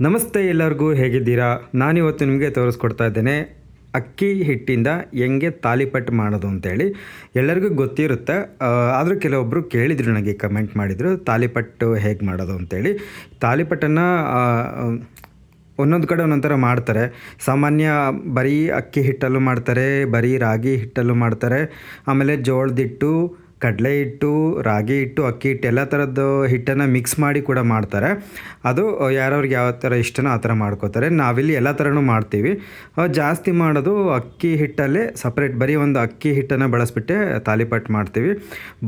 ನಮಸ್ತೆ ಎಲ್ಲರಿಗೂ ಹೇಗಿದ್ದೀರಾ? ನಾನಿವತ್ತು ನಿಮಗೆ ತೋರಿಸ್ಕೊಡ್ತಾ ಇದ್ದೇನೆ. ಅಕ್ಕಿ ಹಿಟ್ಟಿಂದ ಹೆಂಗೆ ತಾಲಿಪಟ್ಟು ಮಾಡೋದು ಅಂತೇಳಿ ಎಲ್ಲರಿಗೂ ಗೊತ್ತಿರುತ್ತೆ. ಆದರೂ ಕೆಲವೊಬ್ಬರು ಕೇಳಿದರು ನನಗೆ, ಕಮೆಂಟ್ ಮಾಡಿದರು, ತಾಲಿಪಟ್ಟು ಹೇಗೆ ಮಾಡೋದು ಅಂತೇಳಿ. ತಾಲಿಪಟ್ಟನ್ನು ಒಂದೊಂದು ಕಡೆ ಒಂದೊಂದು ಥರ ಮಾಡ್ತಾರೆ. ಸಾಮಾನ್ಯ ಬರೀ ಅಕ್ಕಿ ಹಿಟ್ಟಲ್ಲೂ ಮಾಡ್ತಾರೆ, ಬರೀ ರಾಗಿ ಹಿಟ್ಟಲ್ಲೂ ಮಾಡ್ತಾರೆ. ಆಮೇಲೆ ಜೋಳದಿಟ್ಟು ಕಡಲೆ ಹಿಟ್ಟು, ರಾಗಿ ಹಿಟ್ಟು, ಅಕ್ಕಿ ಹಿಟ್ಟು ಎಲ್ಲ ಥರದ್ದು ಹಿಟ್ಟನ್ನು ಮಿಕ್ಸ್ ಮಾಡಿ ಕೂಡ ಮಾಡ್ತಾರೆ. ಅದು ಯಾರವ್ರಿಗೆ ಯಾವ ಥರ ಇಷ್ಟನೋ ಆ ಥರ ಮಾಡ್ಕೋತಾರೆ. ನಾವಿಲ್ಲಿ ಎಲ್ಲ ಥರನೂ ಮಾಡ್ತೀವಿ. ಜಾಸ್ತಿ ಮಾಡೋದು ಅಕ್ಕಿ ಹಿಟ್ಟಲ್ಲೇ ಸಪ್ರೇಟ್ ಬರೀ ಒಂದು ಅಕ್ಕಿ ಹಿಟ್ಟನ್ನು ಬಳಸ್ಬಿಟ್ಟೆ ತಾಲಿಪಟ್ಟು ಮಾಡ್ತೀವಿ.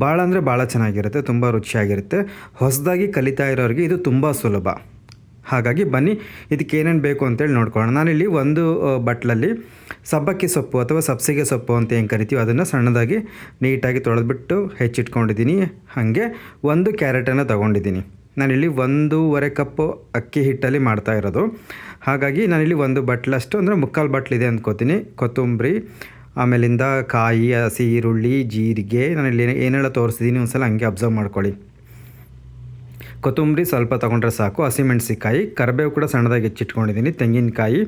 ಭಾಳ ಅಂದರೆ ಭಾಳ ಚೆನ್ನಾಗಿರುತ್ತೆ, ತುಂಬ ರುಚಿಯಾಗಿರುತ್ತೆ. ಹೊಸದಾಗಿ ಕಲಿತಾ ಇರೋರಿಗೆ ಇದು ತುಂಬ ಸುಲಭ. ಹಾಗಾಗಿ ಬನ್ನಿ, ಇದಕ್ಕೆ ಏನೇನು ಬೇಕು ಅಂತೇಳಿ ನೋಡ್ಕೊಳ್ಳೋಣ. ನಾನಿಲ್ಲಿ ಒಂದು ಬಟ್ಲಲ್ಲಿ ಸಬ್ಬಕ್ಕಿ ಸೊಪ್ಪು ಅಥವಾ ಸಬ್ಸಿಗೆ ಸೊಪ್ಪು ಅಂತ ಏನು ಕರಿತೀವಿ ಅದನ್ನು ಸಣ್ಣದಾಗಿ ನೀಟಾಗಿ ತೊಳೆದ್ಬಿಟ್ಟು ಹೆಚ್ಚಿಟ್ಕೊಂಡಿದ್ದೀನಿ. ಹಾಗೆ ಒಂದು ಕ್ಯಾರೆಟನ್ನು ತೊಗೊಂಡಿದ್ದೀನಿ. ನಾನಿಲ್ಲಿ ಒಂದೂವರೆ ಕಪ್ಪು ಅಕ್ಕಿ ಹಿಟ್ಟಲ್ಲಿ ಮಾಡ್ತಾ ಇರೋದು. ಹಾಗಾಗಿ ನಾನಿಲ್ಲಿ ಒಂದು ಬಟ್ಲಷ್ಟು, ಅಂದರೆ ಮುಕ್ಕಾಲು ಬಟ್ಲಿದೆ ಅಂದ್ಕೋತೀನಿ. ಕೊತ್ತಂಬರಿ, ಆಮೇಲಿಂದ ಕಾಯಿ, ಹಸಿ ಈರುಳ್ಳಿ, ಜೀರಿಗೆ, ನಾನಿಲ್ಲಿ ಏನೆಲ್ಲ ತೋರಿಸಿದ್ದೀನಿ ಒಂದ್ಸಲ ಹಂಗೆ ಅಬ್ಸರ್ವ್ ಮಾಡ್ಕೊಳ್ಳಿ. ಕೊತ್ತಂಬರಿ ಸ್ವಲ್ಪ ತೊಗೊಂಡ್ರೆ ಸಾಕು. ಹಸಿಮೆಣಸಿಕಾಯಿ ಕರಿಬೇವು ಕೂಡ ಸಣ್ಣದಾಗಿ ಹೆಚ್ಚಿಟ್ಕೊಂಡಿದ್ದೀನಿ. ತೆಂಗಿನಕಾಯಿ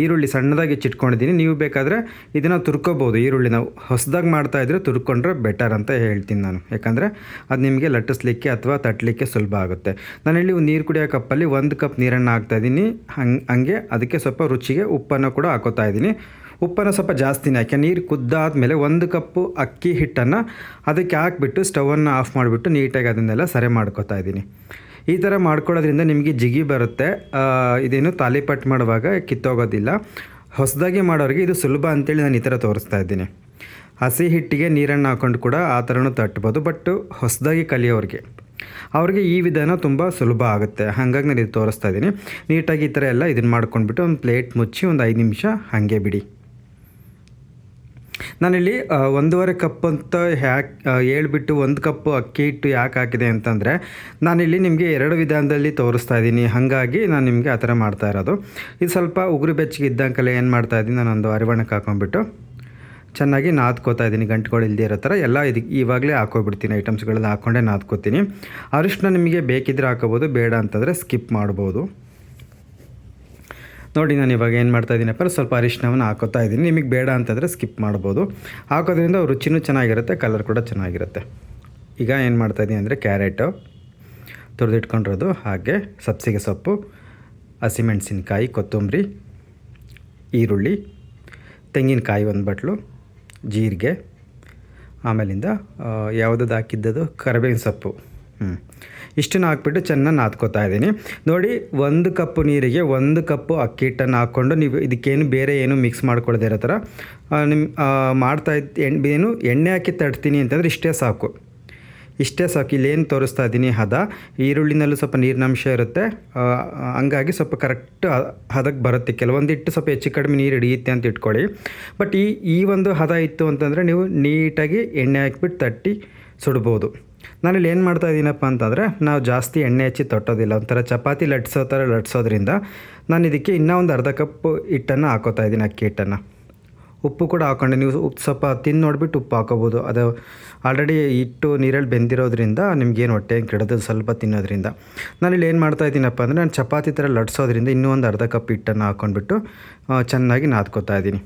ಈರುಳ್ಳಿ ಸಣ್ಣದಾಗಿ ಹೆಚ್ಚಿಟ್ಕೊಂಡಿದ್ದೀನಿ. ನೀವು ಬೇಕಾದರೆ ಇದನ್ನು ತುರ್ಕೋಬೋದು. ಈರುಳ್ಳಿ ನಾವು ಹೊಸದಾಗಿ ಮಾಡ್ತಾಯಿದ್ರೆ ತುರ್ಕೊಂಡ್ರೆ ಬೆಟರ್ ಅಂತ ಹೇಳ್ತೀನಿ ನಾನು. ಯಾಕಂದರೆ ಅದು ನಿಮಗೆ ಲಟ್ಟಿಸ್ಲಿಕ್ಕೆ ಅಥವಾ ತಟ್ಟಲಿಕ್ಕೆ ಸುಲಭ ಆಗುತ್ತೆ. ನಾನಿಲ್ಲಿ ನೀರು ಕುಡಿಯೋ ಕಪ್ಪಲ್ಲಿ ಒಂದು ಕಪ್ ನೀರನ್ನು ಹಾಕ್ತಾಯಿದ್ದೀನಿ ಹಂಗೆ ಹಂಗೆ ಅದಕ್ಕೆ ಸ್ವಲ್ಪ ರುಚಿಗೆ ಉಪ್ಪನ್ನು ಕೂಡ ಹಾಕೋತಾ ಇದ್ದೀನಿ. ಉಪ್ಪನ್ನು ಸ್ವಲ್ಪ ಜಾಸ್ತಿನೇ ಹಾಕಿ, ನೀರು ಕುದ್ದಾದಮೇಲೆ ಒಂದು ಕಪ್ಪು ಅಕ್ಕಿ ಹಿಟ್ಟನ್ನು ಅದಕ್ಕೆ ಹಾಕಿಬಿಟ್ಟು ಸ್ಟವನ್ನು ಆಫ್ ಮಾಡಿಬಿಟ್ಟು ನೀಟಾಗಿ ಅದನ್ನೆಲ್ಲ ಸರಿ ಮಾಡ್ಕೊತಾ ಇದ್ದೀನಿ. ಈ ಥರ ಮಾಡ್ಕೊಳ್ಳೋದ್ರಿಂದ ನಿಮಗೆ ಜಿಗಿ ಬರುತ್ತೆ. ಇದೇನು ತಾಲಿಪಟ್ಟು ಮಾಡುವಾಗ ಕಿತ್ತೋಗೋದಿಲ್ಲ. ಹೊಸದಾಗಿ ಮಾಡೋರಿಗೆ ಇದು ಸುಲಭ ಅಂತೇಳಿ ನಾನು ಈ ಥರ ತೋರಿಸ್ತಾ ಇದ್ದೀನಿ. ಹಸಿ ಹಿಟ್ಟಿಗೆ ನೀರನ್ನು ಹಾಕ್ಕೊಂಡು ಕೂಡ ಆ ಥರನೂ ತಟ್ಬೋದು, ಬಟ್ ಹೊಸದಾಗಿ ಕಲಿಯೋರಿಗೆ ಅವ್ರಿಗೆ ಈ ವಿಧಾನ ತುಂಬ ಸುಲಭ ಆಗುತ್ತೆ. ಹಾಗಾಗಿ ನಾನು ಇದು ತೋರಿಸ್ತಾ ಇದ್ದೀನಿ. ನೀಟಾಗಿ ಈ ಥರ ಎಲ್ಲ ಇದನ್ನು ಮಾಡ್ಕೊಂಡ್ಬಿಟ್ಟು ಒಂದು ಪ್ಲೇಟ್ ಮುಚ್ಚಿ ಒಂದು ಐದು ನಿಮಿಷ ಹಾಗೆ ಬಿಡಿ. ನಾನಿಲ್ಲಿ ಒಂದೂವರೆ ಕಪ್ ಅಂತ ಹ್ಯಾಕ್ ಹೇಳ್ಬಿಟ್ಟು ಒಂದು ಕಪ್ ಅಕ್ಕಿ ಹಿಟ್ಟು ಯಾಕೆ ಹಾಕಿದೆ ಅಂತಂದರೆ, ನಾನಿಲ್ಲಿ ನಿಮಗೆ ಎರಡು ವಿಧಾನದಲ್ಲಿ ತೋರಿಸ್ತಾ ಇದ್ದೀನಿ. ಹಾಗಾಗಿ ನಾನು ನಿಮಗೆ ಆ ಥರ ಮಾಡ್ತಾ ಇರೋದು. ಇದು ಸ್ವಲ್ಪ ಉಗುರು ಬೆಚ್ಚಗೆ ಇದ್ದಂಕಲೆ ಏನು ಮಾಡ್ತಾ ಇದ್ದೀನಿ, ನಾನೊಂದು ಅರಿವಣಕ್ಕೆ ಹಾಕೊಂಡ್ಬಿಟ್ಟು ಚೆನ್ನಾಗಿ ನಾದ್ಕೋತಾ ಇದ್ದೀನಿ. ಗಂಟುಗಳು ಇಲ್ಲದೇ ಇರೋ ಥರ ಎಲ್ಲ ಇದಕ್ಕೆ ಇವಾಗಲೇ ಹಾಕೋಬಿಡ್ತೀನಿ ಐಟಮ್ಸ್ಗಳೆಲ್ಲ ಹಾಕ್ಕೊಂಡೇ ನಾದ್ಕೋತೀನಿ. ಅರಿಶಿನ ನಿಮಗೆ ಬೇಕಿದ್ರೆ ಹಾಕೋಬೋದು ಬೇಡ ಅಂತಂದರೆ ಸ್ಕಿಪ್ ಮಾಡ್ಬೋದು. ನೋಡಿ ನಾನು ಇವಾಗ ಏನು ಮಾಡ್ತಾ ಇದ್ದೀನಪ್ಪ ಸ್ವಲ್ಪ ಅರಿಶಿನವನ್ನು ಹಾಕೋತಾ ಇದ್ದೀನಿ ನಿಮಗೆ ಬೇಡ ಅಂತಂದರೆ ಸ್ಕಿಪ್ ಮಾಡ್ಬೋದು. ಹಾಕೋದ್ರಿಂದ ರುಚಿನೂ ಚೆನ್ನಾಗಿರುತ್ತೆ, ಕಲರ್ ಕೂಡ ಚೆನ್ನಾಗಿರುತ್ತೆ. ಈಗ ಏನು ಮಾಡ್ತಾ ಇದ್ದೀನಿ ಅಂದರೆ ಕ್ಯಾರೆಟು ತುರಿದಿಟ್ಕೊಂಡಿರೋದು. ಹಾಗೆ ಸಬ್ಸಿಗೆ ಸೊಪ್ಪು ಹಸಿಮೆಣಸಿನ್ಕಾಯಿ ಕೊತ್ತಂಬರಿ, ಈರುಳ್ಳಿ, ತೆಂಗಿನಕಾಯಿ ಒಂದು ಬಟ್ಲು, ಜೀರಿಗೆ, ಆಮೇಲಿಂದ ಯಾವುದದು ಹಾಕಿದ್ದದು? ಕರಿಬೇವಿನ ಸೊಪ್ಪು. ಹ್ಞೂ ಇಷ್ಟನ್ನು ಹಾಕ್ಬಿಟ್ಟು ಚೆನ್ನಾಗಿ ನಾದ್ಕೋತಾ ಇದ್ದೀನಿ. ನೋಡಿ, ಒಂದು ಕಪ್ಪು ನೀರಿಗೆ ಒಂದು ಕಪ್ಪು ಅಕ್ಕಿ ಹಿಟ್ಟನ್ನು ಹಾಕ್ಕೊಂಡು ನೀವು ಇದಕ್ಕೇನು ಬೇರೆ ಏನು ಮಿಕ್ಸ್ ಮಾಡ್ಕೊಳ್ದೇ ಇರೋ ಥರ ನಿಮ್ಮ ಮಾಡ್ತಾ ಇದ್ದ ಏನು ಎಣ್ಣೆ ಹಾಕಿ ತಡ್ತೀನಿ ಅಂತಂದರೆ ಇಷ್ಟೇ ಸಾಕು. ಇಷ್ಟೇ ಸಾಕು. ಇಲ್ಲೇನು ತೋರಿಸ್ತಾ ಇದ್ದೀನಿ ಹದ. ಈರುಳ್ಳಿನಲ್ಲೂ ಸ್ವಲ್ಪ ನೀರಿನಂಶ ಇರುತ್ತೆ. ಹಂಗಾಗಿ ಸ್ವಲ್ಪ ಕರೆಕ್ಟ್ ಹದಕ್ಕೆ ಬರುತ್ತೆ. ಕೆಲವೊಂದು ಇಟ್ಟು ಸ್ವಲ್ಪ ಹೆಚ್ಚು ಕಡಿಮೆ ನೀರು ಹಿಡಿಯುತ್ತೆ ಅಂತ ಇಟ್ಕೊಳ್ಳಿ. ಬಟ್ ಈ ಈ ಒಂದು ಹದ ಇತ್ತು ಅಂತಂದರೆ ನೀವು ನೀಟಾಗಿ ಎಣ್ಣೆ ಹಾಕಿಬಿಟ್ಟು ತಟ್ಟಿ ಸುಡ್ಬೋದು. ನಾನಿಲ್ಲಿ ಏನು ಮಾಡ್ತಾ ಇದ್ದೀನಪ್ಪ ಅಂತಂದರೆ, ನಾವು ಜಾಸ್ತಿ ಎಣ್ಣೆ ಹಚ್ಚಿ ತೊಟ್ಟೋದಿಲ್ಲ, ಒಂಥರ ಚಪಾತಿ ಲಟ್ಸೋ ಥರ ಲಟ್ಸೋದ್ರಿಂದ ನಾನು ಇದಕ್ಕೆ ಇನ್ನೂ ಒಂದು ಅರ್ಧ ಕಪ್ ಹಿಟ್ಟನ್ನು ಹಾಕೋತಾ ಇದ್ದೀನಿ ಅಕ್ಕಿ ಹಿಟ್ಟನ್ನು. ಉಪ್ಪು ಕೂಡ ಹಾಕೊಂಡೆ, ನೀವು ಉಪ್ಪು ಸ್ವಲ್ಪ ತಿಂದು ನೋಡಿಬಿಟ್ಟು ಉಪ್ಪು ಹಾಕೋಬೋದು. ಅದು ಆಲ್ರೆಡಿ ಹಿಟ್ಟು, ನೀರಲ್ಲಿ ಬೆಂದಿರೋದ್ರಿಂದ ನಿಮ್ಗೇನು ಹೊಟ್ಟೆ ಕೆಡೋದು ಸ್ವಲ್ಪ ತಿನ್ನೋದ್ರಿಂದ. ನಾನಿಲ್ಲಿ ಏನು ಮಾಡ್ತಾ ಇದ್ದೀನಪ್ಪ ಅಂದರೆ, ನಾನು ಚಪಾತಿ ಥರ ಲಟ್ಸೋದ್ರಿಂದ ಇನ್ನೂ ಒಂದು ಅರ್ಧ ಕಪ್ ಹಿಟ್ಟನ್ನು ಹಾಕ್ಕೊಂಡ್ಬಿಟ್ಟು ಚೆನ್ನಾಗಿ ನಾದ್ಕೋತಾ ಇದ್ದೀನಿ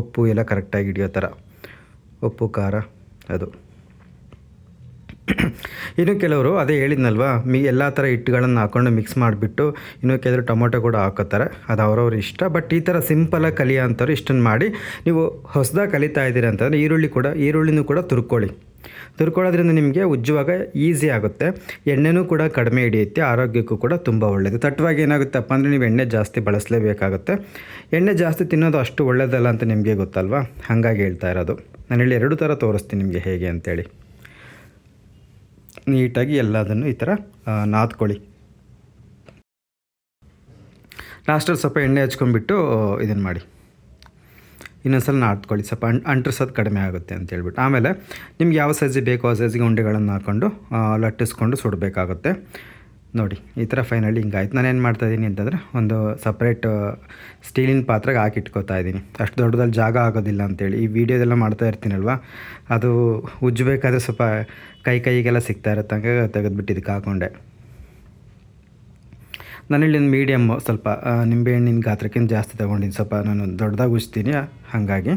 ಉಪ್ಪು ಎಲ್ಲ ಕರೆಕ್ಟಾಗಿ ಹಿಡಿಯೋ ಥರ ಉಪ್ಪು, ಖಾರ, ಅದು. ಇನ್ನು ಕೆಲವರು ಅದೇ ಹೇಳಿದ್ನಲ್ವಾ, ಮಿ ಎಲ್ಲ ಥರ ಹಿಟ್ಟುಗಳನ್ನು ಹಾಕೊಂಡು ಮಿಕ್ಸ್ ಮಾಡಿಬಿಟ್ಟು ಇನ್ನು ಕೆಲವರು ಟೊಮೊಟೊ ಕೂಡ ಹಾಕೋತಾರೆ. ಅದು ಅವ್ರವ್ರ ಇಷ್ಟ. ಬಟ್ ಈ ಥರ ಸಿಂಪಲಾಗಿ ಕಲಿಯೋ ಅಂಥವ್ರು ಇಷ್ಟನ್ನು ಮಾಡಿ ನೀವು ಹೊಸದಾಗಿ ಕಲಿತಾ ಇದ್ದೀರಿ ಅಂತಂದರೆ ಈರುಳ್ಳಿ ಕೂಡ, ಈರುಳ್ಳಿನೂ ಕೂಡ ತುರ್ಕೊಳ್ಳಿ. ತುರ್ಕೊಳ್ಳೋದ್ರಿಂದ ನಿಮಗೆ ಉಜ್ಜುವಾಗ ಈಸಿ ಆಗುತ್ತೆ. ಎಣ್ಣೆನೂ ಕೂಡ ಕಡಿಮೆ ಹಿಡಿಯುತ್ತೆ. ಆರೋಗ್ಯಕ್ಕೂ ಕೂಡ ತುಂಬ ಒಳ್ಳೆಯದು ತಟ್ಟವಾಗಿ ಏನಾಗುತ್ತಪ್ಪ ಅಂದರೆ ನೀವು ಎಣ್ಣೆ ಜಾಸ್ತಿ ಬಳಸಲೇಬೇಕಾಗುತ್ತೆ. ಎಣ್ಣೆ ಜಾಸ್ತಿ ತಿನ್ನೋದು ಅಷ್ಟು ಒಳ್ಳೆಯದಲ್ಲ ಅಂತ ನಿಮಗೆ ಗೊತ್ತಲ್ವಾ? ಹಾಗಾಗಿ ಹೇಳ್ತಾ ಇರೋದು. ನಾನು ಹೇಳಿ ಎರಡು ಥರ ತೋರಿಸ್ತೀನಿ ನಿಮಗೆ ಹೇಗೆ ಅಂತೇಳಿ. ನೀಟಾಗಿ ಎಲ್ಲದನ್ನು ಈ ಥರ ನಾದ್ಕೊಳ್ಳಿ. ಲಾಸ್ಟಲ್ಲಿ ಸ್ವಲ್ಪ ಎಣ್ಣೆ ಹಚ್ಕೊಂಡ್ಬಿಟ್ಟು ಇದನ್ನು ಮಾಡಿ. ಇನ್ನೊಂದ್ಸಲ ನಾದ್ಕೊಳ್ಳಿ. ಸ್ವಲ್ಪ ಅಂ, ಅಂಟ್ರಿಸೋದು ಕಡಿಮೆ ಆಗುತ್ತೆ ಅಂತ ಹೇಳ್ಬಿಟ್ಟು. ಆಮೇಲೆ ನಿಮ್ಗೆ ಯಾವ ಸೈಜಿಗೆ ಬೇಕೋ ಆ ಸೈಜಿಗೆ ಉಂಡೆಗಳನ್ನು ಹಾಕ್ಕೊಂಡು ಲಟ್ಟಿಸ್ಕೊಂಡು ಸುಡಬೇಕಾಗುತ್ತೆ. ನೋಡಿ, ಈ ಥರ ಫೈನಲಿ ಹಿಂಗಾಯ್ತು. ನಾನೇನು ಮಾಡ್ತಾಯಿದ್ದೀನಿ ಅಂತಂದರೆ, ಒಂದು ಸಪ್ರೇಟ್ ಸ್ಟೀಲಿನ ಪಾತ್ರೆಗೆ ಹಾಕಿಟ್ಕೋತಾ ಇದ್ದೀನಿ. ಅಷ್ಟು ದೊಡ್ಡದಲ್ಲಿ ಜಾಗ ಆಗೋದಿಲ್ಲ ಅಂತೇಳಿ. ಈ ವಿಡಿಯೋದೆಲ್ಲ ಮಾಡ್ತಾ ಇರ್ತೀನಲ್ವ? ಅದು ಉಜ್ಜಬೇಕಾದ್ರೆ ಸ್ವಲ್ಪ ಕೈ ಕೈಗೆಲ್ಲ ಸಿಗ್ತಾ ಇರುತ್ತೆ ಹಂಗಾಗಿ ತೆಗೆದುಬಿಟ್ಟು ಇದಕ್ಕೆ ಹಾಕೊಂಡೆ. ನಾನಿಲ್ಲಿ ಒಂದು ಮೀಡಿಯಮ್ ಸ್ವಲ್ಪ ನಿಂಬೆಹಣ್ಣಿನ ಗಾತ್ರಕ್ಕಿಂತ ಜಾಸ್ತಿ ತೊಗೊಂಡಿನಿ ಸ್ವಲ್ಪ ನಾನು ದೊಡ್ಡದಾಗಿ ಉಜ್ತೀನಿ ಹಾಗಾಗಿ.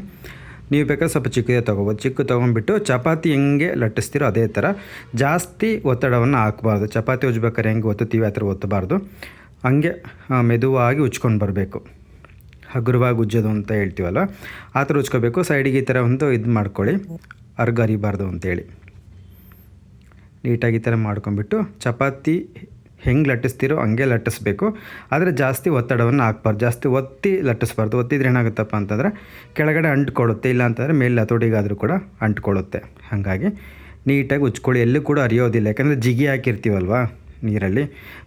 ನೀವು ಬೇಕಾದ್ರೆ ಸ್ವಲ್ಪ ಚಿಕ್ಕದೇ ತೊಗೋಬೋದು. ಚಿಕ್ಕ ತೊಗೊಂಡ್ಬಿಟ್ಟು ಚಪಾತಿ ಹೆಂಗೆ ಲಟ್ಟಿಸ್ತೀರೋ ಅದೇ ಥರ ಜಾಸ್ತಿ ಒತ್ತಡವನ್ನು ಹಾಕಬಾರ್ದು. ಚಪಾತಿ ಉಜ್ಬೇಕಾದ್ರೆ ಹೆಂಗೆ ಒತ್ತುತ್ತೀವಿ ಆ ಥರ ಒತ್ತಬಾರ್ದು. ಹಂಗೆ ಮೆದುವಾಗಿ ಉಜ್ಕೊಂಡು ಬರಬೇಕು. ಹಗುರವಾಗಿ ಉಜ್ಜೋದು ಅಂತ ಹೇಳ್ತೀವಲ್ಲ, ಆ ಥರ ಉಜ್ಕೋಬೇಕು. ಸೈಡಿಗೆ ಈ ಥರ ಒಂದು ಇದು ಮಾಡ್ಕೊಳ್ಳಿ. ಅರ್ಗ ಅರಿಬಾರ್ದು ಅಂತೇಳಿ. ನೀಟಾಗಿ ಈ ಥರ ಮಾಡ್ಕೊಂಬಿಟ್ಟು ಚಪಾತಿ ಹೆಂಗೆ ಲಟ್ಟಿಸ್ತೀರೋ ಹಂಗೆ ಲಟ್ಟಿಸ್ಬೇಕು. ಆದರೆ ಜಾಸ್ತಿ ಒತ್ತಡವನ್ನು ಹಾಕ್ಬಾರ್ದು. ಜಾಸ್ತಿ ಒತ್ತಿ ಲಟ್ಟಿಸ್ಬಾರ್ದು. ಒತ್ತಿದ್ರೆ ಏನಾಗುತ್ತಪ್ಪ ಅಂತಂದರೆ ಕೆಳಗಡೆ ಅಂಟ್ಕೊಳ್ಳುತ್ತೆ. ಇಲ್ಲ ಅಂತಂದರೆ ಮೇಲೆ ಹತೋಟಿಗಾದರೂ ಕೂಡ ಅಂಟ್ಕೊಳ್ಳುತ್ತೆ. ಹಾಗಾಗಿ ನೀಟಾಗಿ ಉಜ್ಕೊಳ್ಳಿ. ಎಲ್ಲೂ ಕೂಡ ಅರಿಯೋದಿಲ್ಲ ಯಾಕಂದರೆ ಜಿಗಿ ಹಾಕಿರ್ತೀವಲ್ವಾ ನೀರಲ್ಲಿ.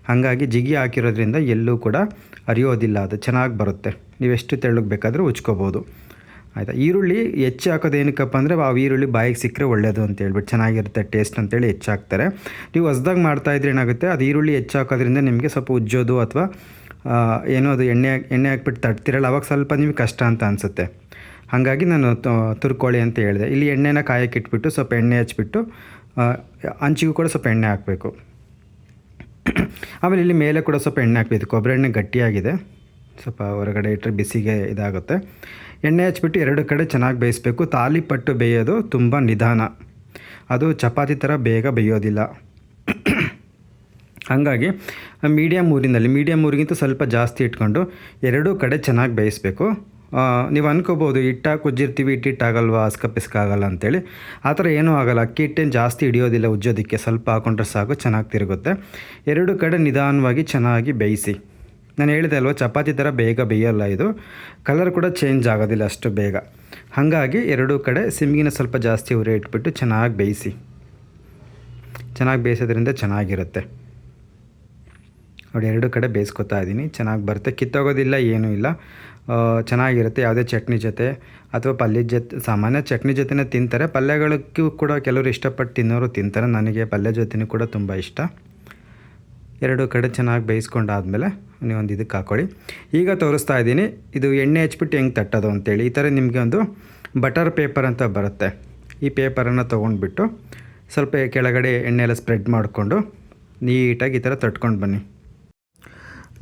ಹಾಗಾಗಿ ಜಿಗಿ ಹಾಕಿರೋದ್ರಿಂದ ಎಲ್ಲೂ ಕೂಡ ಅರಿಯೋದಿಲ್ಲ ಅದು ಚೆನ್ನಾಗಿ ಬರುತ್ತೆ. ನೀವೆಷ್ಟು ತೆಳ್ಳಗೆ ಬೇಕಾದರೂ ಉಜ್ಕೋಬೋದು. ಆಯಿತಾ? ಈರುಳ್ಳಿ ಹೆಚ್ಚು ಹಾಕೋದು ಏನಕ್ಕಪ್ಪ ಅಂದರೆ, ಆ ಈರುಳ್ಳಿ ಬಾಯಿಗೆ ಸಿಕ್ಕರೆ ಒಳ್ಳೆಯದು ಅಂತ ಹೇಳ್ಬಿಟ್ಟು ಚೆನ್ನಾಗಿರುತ್ತೆ ಟೇಸ್ಟ್ ಅಂತೇಳಿ ಹೆಚ್ಚು ಹಾಕ್ತಾರೆ. ನೀವು ಮಾಡ್ತಾ ಮಾಡ್ತಾಯಿದ್ರೆ ಏನಾಗುತ್ತೆ, ಅದು ಈರುಳ್ಳಿ ಹೆಚ್ಚು ಹಾಕೋದ್ರಿಂದ ನಿಮಗೆ ಸ್ವಲ್ಪ ಉಜ್ಜೋದು ಅಥವಾ ಏನೋ ಅದು ಎಣ್ಣೆ ಎಣ್ಣೆ ಹಾಕ್ಬಿಟ್ಟು ತಟ್ತಿರಲ್ಲ, ಅವಾಗ ಸ್ವಲ್ಪ ನಿಮಗೆ ಕಷ್ಟ ಅಂತ ಅನಿಸುತ್ತೆ. ಹಾಗಾಗಿ ನಾನು ತುರ್ಕೋಳಿ ಅಂತ ಹೇಳಿದೆ. ಇಲ್ಲಿ ಎಣ್ಣೆನ ಕಾಯಕ್ಕೆ ಇಟ್ಬಿಟ್ಟು ಸ್ವಲ್ಪ ಎಣ್ಣೆ ಹಚ್ಬಿಟ್ಟು ಹಂಚಿಗೂ ಕೂಡ ಸ್ವಲ್ಪ ಎಣ್ಣೆ ಹಾಕಬೇಕು. ಆಮೇಲೆ ಇಲ್ಲಿ ಮೇಲೆ ಕೂಡ ಸ್ವಲ್ಪ ಎಣ್ಣೆ ಹಾಕಬೇಕು. ಕೊಬ್ಬರಿ ಎಣ್ಣೆ ಗಟ್ಟಿಯಾಗಿದೆ. ಸ್ವಲ್ಪ ಹೊರಗಡೆ ಇಟ್ಟರೆ ಬಿಸಿಗೆ ಇದಾಗುತ್ತೆ. ಎಣ್ಣೆ ಹಚ್ಬಿಟ್ಟು ಎರಡು ಕಡೆ ಚೆನ್ನಾಗಿ ಬೇಯಿಸಬೇಕು. ತಾಲಿಪಟ್ಟು ಬೇಯೋದು ತುಂಬ ನಿಧಾನ. ಅದು ಚಪಾತಿ ಥರ ಬೇಗ ಬೇಯೋದಿಲ್ಲ. ಹಾಗಾಗಿ ಮೀಡಿಯಮ್ ಊರಿನಲ್ಲಿ ಮೀಡಿಯಮ್ ಊರಿಗಿಂತ ಸ್ವಲ್ಪ ಜಾಸ್ತಿ ಇಟ್ಕೊಂಡು ಎರಡೂ ಕಡೆ ಚೆನ್ನಾಗಿ ಬೇಯಿಸಬೇಕು. ನೀವು ಅನ್ಕೋಬೋದು ಹಿಟ್ಟಾಗಿ ಉಜ್ಜಿರ್ತೀವಿ ಹಿಟ್ಟು ಹಿಟ್ಟಾಗಲ್ವಾ ಅಸ್ಕ ಪಿಸ್ಕ ಆಗಲ್ಲ ಅಂತೇಳಿ. ಆ ಥರ ಏನೂ ಆಗಲ್ಲ. ಅಕ್ಕಿ ಹಿಟ್ಟೇನು ಜಾಸ್ತಿ ಹಿಡಿಯೋದಿಲ್ಲ ಉಜ್ಜೋದಕ್ಕೆ. ಸ್ವಲ್ಪ ಹಾಕೊಂಡ್ರೆ ಸಾಕು, ಚೆನ್ನಾಗಿ ತಿರುಗುತ್ತೆ. ಎರಡು ಕಡೆ ನಿಧಾನವಾಗಿ ಚೆನ್ನಾಗಿ ಬೇಯಿಸಿ. ನಾನು ಹೇಳಿದೆ ಅಲ್ವಾ, ಚಪಾತಿ ಥರ ಬೇಗ ಬೇಯಲ್ಲ ಇದು. ಕಲರ್ ಕೂಡ ಚೇಂಜ್ ಆಗೋದಿಲ್ಲ ಅಷ್ಟು ಬೇಗ. ಹಾಗಾಗಿ ಎರಡೂ ಕಡೆ ಸಿಮ್ಗಿನ ಸ್ವಲ್ಪ ಜಾಸ್ತಿ ಉರಿ ಇಟ್ಬಿಟ್ಟು ಚೆನ್ನಾಗಿ ಬೇಯಿಸಿ. ಚೆನ್ನಾಗಿ ಬೇಯಿಸೋದ್ರಿಂದ ಚೆನ್ನಾಗಿರುತ್ತೆ. ನೋಡಿ, ಎರಡು ಕಡೆ ಬೇಯಿಸ್ಕೊತಾ ಇದ್ದೀನಿ. ಚೆನ್ನಾಗಿ ಬರುತ್ತೆ. ಕಿತ್ತೋಗೋದಿಲ್ಲ, ಏನೂ ಇಲ್ಲ. ಚೆನ್ನಾಗಿರುತ್ತೆ. ಯಾವುದೇ ಚಟ್ನಿ ಜೊತೆ ಅಥವಾ ಪಲ್ಯದ ಜೊತೆ, ಸಾಮಾನ್ಯ ಚಟ್ನಿ ಜೊತೆನೇ ತಿಂತಾರೆ. ಪಲ್ಯಗಳಿಗೂ ಕೂಡ ಕೆಲವರು ಇಷ್ಟಪಟ್ಟು ತಿನ್ನೋರು ತಿಂತಾರೆ. ನನಗೆ ಪಲ್ಯ ಜೊತೆನೂ ಕೂಡ ತುಂಬ ಇಷ್ಟ. ಎರಡು ಕಡೆ ಚೆನ್ನಾಗಿ ಬೇಯಿಸ್ಕೊಂಡಾದ್ಮೇಲೆ ನೀವೊಂದು ಇದಕ್ಕೆ ಹಾಕ್ಕೊಳ್ಳಿ. ಈಗ ತೋರಿಸ್ತಾ ಇದ್ದೀನಿ, ಇದು ಎಣ್ಣೆ ಹಚ್ಬಿಟ್ಟು ಹೆಂಗೆ ತಟ್ಟೋದು ಅಂತೇಳಿ. ಈ ಥರ ನಿಮಗೆ ಒಂದು ಬಟರ್ ಪೇಪರ್ ಅಂತ ಬರುತ್ತೆ. ಈ ಪೇಪರನ್ನು ತೊಗೊಂಡ್ಬಿಟ್ಟು ಸ್ವಲ್ಪ ಕೆಳಗಡೆ ಎಣ್ಣೆ ಎಲ್ಲ ಸ್ಪ್ರೆಡ್ ಮಾಡಿಕೊಂಡು ನೀಟಾಗಿ ಈ ಥರ ತಟ್ಕೊಂಡು ಬನ್ನಿ.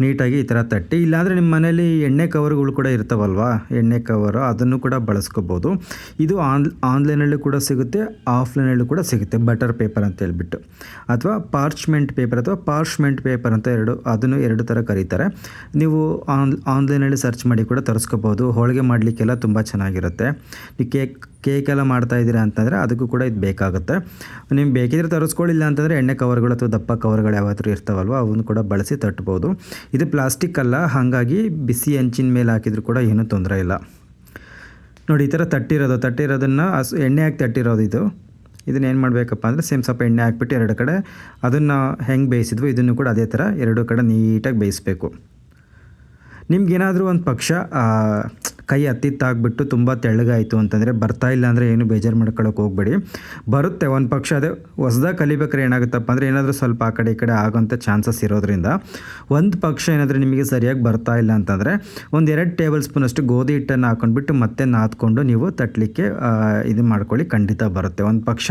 ನೀಟಾಗಿ ಈ ಥರ ತಟ್ಟಿ. ಇಲ್ಲಾಂದರೆ ನಿಮ್ಮ ಮನೇಲಿ ಎಣ್ಣೆ ಕವರ್ಗಳು ಕೂಡ ಇರ್ತಾವಲ್ವಾ? ಎಣ್ಣೆ ಕವರು ಅದನ್ನು ಕೂಡ ಬಳಸ್ಕೋಬೋದು. ಇದು ಆನ್, ಆನ್ಲೈನಲ್ಲೂ ಕೂಡ ಸಿಗುತ್ತೆ, ಆಫ್ಲೈನಲ್ಲೂ ಕೂಡ ಸಿಗುತ್ತೆ. ಬಟರ್ ಪೇಪರ್ ಅಂತ ಹೇಳ್ಬಿಟ್ಟು. ಅಥವಾ ಪಾರ್ಚ್ಮೆಂಟ್ ಪೇಪರ್ ಅಥವಾ ಪಾರ್ಚ್ಮೆಂಟ್ ಪೇಪರ್ ಅಂತ ಎರಡು, ಅದನ್ನು ಎರಡು ಥರ ಕರೀತಾರೆ. ನೀವು ಆನ್, ಆನ್ಲೈನಲ್ಲಿ ಸರ್ಚ್ ಮಾಡಿ ಕೂಡ ತರಿಸ್ಕೋಬೋದು. ಹೋಳಿಗೆ ಮಾಡಲಿಕ್ಕೆಲ್ಲ ತುಂಬ ಚೆನ್ನಾಗಿರುತ್ತೆ. ಈ ಕೇಕ್ ಕೇಕ್ ಎಲ್ಲ ಮಾಡ್ತಾ ಇದ್ದೀರಾ ಅಂತಂದರೆ ಅದಕ್ಕೂ ಕೂಡ ಇದು ಬೇಕಾಗುತ್ತೆ. ನಿಮ್ಗೆ ಬೇಕಿದ್ರೆ ತರಿಸ್ಕೊಳ್ಳಿಲ್ಲ ಅಂತಂದರೆ ಎಣ್ಣೆ ಕವರ್ಗಳು ಅಥವಾ ದಪ್ಪ ಕವರ್ಗಳು ಯಾವತ್ತೂ ಇರ್ತಾವಲ್ವ, ಅವನ್ನೂ ಕೂಡ ಬಳಸಿ ತಟ್ಬೋದು. ಇದು ಪ್ಲಾಸ್ಟಿಕ್ ಅಲ್ಲ, ಹಾಗಾಗಿ ಬಿಸಿ ಹಂಚಿನ ಮೇಲೆ ಹಾಕಿದರೂ ಕೂಡ ಏನೂ ತೊಂದರೆ ಇಲ್ಲ. ನೋಡಿ, ಈ ಥರ ತಟ್ಟಿರೋದು, ತಟ್ಟಿರೋದನ್ನು ಹಸು ಎಣ್ಣೆ ಹಾಕಿ ತಟ್ಟಿರೋದು ಇದು. ಇದನ್ನ ಏನು ಮಾಡಬೇಕಪ್ಪ ಅಂದರೆ ಸೇಮ್ ಸ್ವಲ್ಪ ಎಣ್ಣೆ ಹಾಕ್ಬಿಟ್ಟು ಎರಡು ಕಡೆ ಅದನ್ನು ಹೆಂಗೆ ಬೇಯಿಸಿದ್ವು ಇದನ್ನು ಕೂಡ ಅದೇ ಥರ ಎರಡು ಕಡೆ ನೀಟಾಗಿ ಬೇಯಿಸಬೇಕು. ನಿಮ್ಗೇನಾದರೂ ಒಂದು ಪಕ್ಷ ಕೈ ಹತ್ತಿತ್ತಾಗ್ಬಿಟ್ಟು ತುಂಬ ತೆಳ್ಳಗಾಯಿತು ಅಂತಂದರೆ ಬರ್ತಾ ಇಲ್ಲ ಅಂದರೆ ಏನು ಬೇಜಾರು ಮಾಡ್ಕೊಳ್ಳೋಕೆ ಹೋಗ್ಬೇಡಿ. ಬರುತ್ತೆ, ಒಂದು ಪಕ್ಷ ಅದೇ ಹೊಸ್ದಾಗಿ ಕಲಿಬೇಕಾದ್ರೆ ಏನಾಗುತ್ತಪ್ಪ ಅಂದರೆ ಏನಾದರೂ ಸ್ವಲ್ಪ ಆ ಕಡೆ ಈ ಕಡೆ ಆಗೋಂಥ ಚಾನ್ಸಸ್ ಇರೋದ್ರಿಂದ. ಒಂದು ಪಕ್ಷ ಏನಾದರೂ ನಿಮಗೆ ಸರಿಯಾಗಿ ಬರ್ತಾ ಇಲ್ಲ ಅಂತಂದರೆ ಒಂದು ಎರಡು ಟೇಬಲ್ ಸ್ಪೂನಷ್ಟು ಗೋಧಿ ಹಿಟ್ಟನ್ನು ಹಾಕೊಂಡ್ಬಿಟ್ಟು ಮತ್ತೆ ನಾದ್ಕೊಂಡು ನೀವು ತಟ್ಟಲಿಕ್ಕೆ ಇದು ಮಾಡ್ಕೊಳ್ಳಿ, ಖಂಡಿತ ಬರುತ್ತೆ. ಒಂದು ಪಕ್ಷ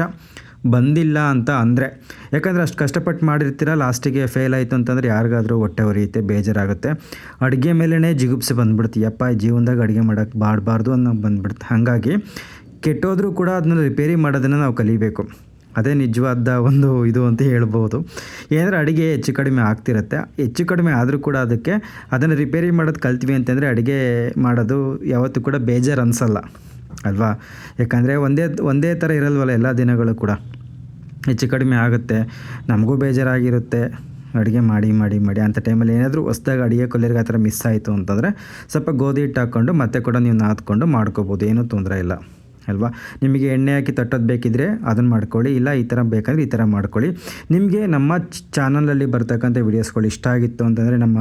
ಬಂದಿಲ್ಲ ಅಂತ ಅಂದರೆ. ಯಾಕಂದರೆ ಅಷ್ಟು ಕಷ್ಟಪಟ್ಟು ಮಾಡಿರ್ತೀರ, ಲಾಸ್ಟಿಗೆ ಫೇಲ್ ಆಯಿತು ಅಂತಂದರೆ ಯಾರಿಗಾದರೂ ಹೊಟ್ಟೆ ಹೊರೆಯುತ್ತೆ, ಬೇಜಾರಾಗುತ್ತೆ. ಅಡುಗೆ ಮೇಲೇ ಜಿಗುಪ್ಸೆ ಬಂದ್ಬಿಡ್ತು ಯಪ್ಪ ಜೀವನದಾಗ ಅಡುಗೆ ಮಾಡೋಕ್ಕೆ ಬಾಡಬಾರ್ದು ಅನ್ನೋ ಬಂದ್ಬಿಡುತ್ತೆ. ಹಾಗಾಗಿ ಕೆಟ್ಟೋದ್ರೂ ಕೂಡ ಅದನ್ನ ರಿಪೇರಿ ಮಾಡೋದನ್ನು ನಾವು ಕಲಿಬೇಕು. ಅದೇ ನಿಜವಾದ ಒಂದು ಇದು ಅಂತ ಹೇಳ್ಬೋದು. ಏನಾದರೆ ಅಡುಗೆ ಹೆಚ್ಚು ಕಡಿಮೆ ಆಗ್ತಿರುತ್ತೆ. ಹೆಚ್ಚು ಕಡಿಮೆ ಆದರೂ ಕೂಡ ಅದಕ್ಕೆ ಅದನ್ನು ರಿಪೇರಿ ಮಾಡೋದು ಕಲ್ತ್ವಿ ಅಂತಂದರೆ ಅಡುಗೆ ಮಾಡೋದು ಯಾವತ್ತೂ ಕೂಡ ಬೇಜಾರು ಅನಿಸಲ್ಲ. ಅಲ್ವಾ? ಯಾಕಂದರೆ ಒಂದೇ ಒಂದೇ ಥರ ಇರಲ್ವಲ್ಲ ಎಲ್ಲ ದಿನಗಳು ಕೂಡ. ಹೆಚ್ಚು ಕಡಿಮೆ ಆಗುತ್ತೆ. ನಮಗೂ ಬೇಜಾರಾಗಿರುತ್ತೆ. ಅಡುಗೆ ಮಾಡಿ ಮಾಡಿ ಮಾಡಿ ಅಂಥ ಟೈಮಲ್ಲಿ ಏನಾದರೂ ಹೊಸ್ದಾಗಿ ಅಡುಗೆ ಕೊಲ್ಲಿಗೆ ಆ ಥರ ಮಿಸ್ ಆಯಿತು ಅಂತಂದರೆ ಸ್ವಲ್ಪ ಗೋಧಿ ಹಿಟ್ಟು ಹಾಕ್ಕೊಂಡು ಮತ್ತೆ ಕೂಡ ನೀವು ನಾದ್ಕೊಂಡು ಮಾಡ್ಕೋಬೋದು. ಏನೂ ತೊಂದರೆ ಇಲ್ಲ. ಅಲ್ವಾ? ನಿಮಗೆ ಎಣ್ಣೆ ಹಾಕಿ ತಟ್ಟೋದು ಬೇಕಿದ್ರೆ ಅದನ್ನು ಮಾಡ್ಕೊಳ್ಳಿ. ಇಲ್ಲ ಈ ಥರ ಬೇಕಾದರೆ ಈ ಥರ ಮಾಡ್ಕೊಳ್ಳಿ. ನಿಮಗೆ ನಮ್ಮ ಚಾನಲಲ್ಲಿ ಬರ್ತಕ್ಕಂಥ ವೀಡಿಯೋಸ್ಗಳು ಇಷ್ಟ ಆಗಿತ್ತು ಅಂತಂದರೆ ನಮ್ಮ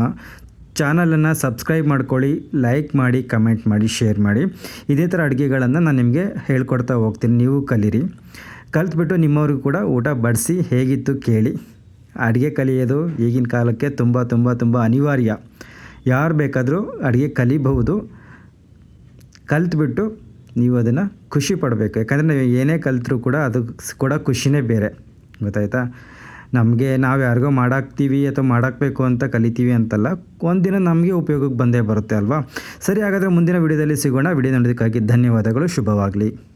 ಚಾನಲನ್ನು ಸಬ್ಸ್ಕ್ರೈಬ್ ಮಾಡ್ಕೊಳ್ಳಿ, ಲೈಕ್ ಮಾಡಿ, ಕಮೆಂಟ್ ಮಾಡಿ, ಶೇರ್ ಮಾಡಿ. ಇದೇ ಥರ ಅಡುಗೆಗಳನ್ನು ನಾನು ನಿಮಗೆ ಹೇಳ್ಕೊಡ್ತಾ ಹೋಗ್ತೀನಿ. ನೀವು ಕಲೀರಿ. ಕಲ್ತ್ಬಿಟ್ಟು ನಿಮ್ಮವ್ರಿಗೂ ಕೂಡ ಊಟ ಬಡಿಸಿ ಹೇಗಿತ್ತು ಕೇಳಿ. ಅಡುಗೆ ಕಲಿಯೋದು ಈಗಿನ ಕಾಲಕ್ಕೆ ತುಂಬ ತುಂಬ ತುಂಬ ಅನಿವಾರ್ಯ. ಯಾರು ಬೇಕಾದರೂ ಅಡುಗೆ ಕಲಿಬಹುದು. ಕಲ್ತ್ಬಿಟ್ಟು ನೀವು ಅದನ್ನು ಖುಷಿ ಪಡಬೇಕು. ಯಾಕಂದರೆ ನೀವು ಏನೇ ಕಲಿತರೂ ಕೂಡ ಅದು ಕೂಡ ಖುಷಿನೇ ಬೇರೆ. ಗೊತ್ತಾಯ್ತಾ? ನಮಗೆ ನಾವು ಯಾರಿಗೋ ಮಾಡಾಕ್ತೀವಿ ಅಥವಾ ಮಾಡಾಕಬೇಕು ಅಂತ ಕಲಿತೀವಿ ಅಂತಲ್ಲ, ಒಂದಿನ ನಮಗೆ ಉಪಯೋಗಕ್ಕೆ ಬಂದೇ ಬರುತ್ತೆ ಅಲ್ವಾ? ಸರಿ ಹಾಗಾದರೆ ಮುಂದಿನ ವಿಡಿಯೋದಲ್ಲಿ ಸಿಗೋಣ. ವಿಡಿಯೋ ನೋಡೋದಕ್ಕಾಗಿ ಧನ್ಯವಾದಗಳು. ಶುಭವಾಗಲಿ.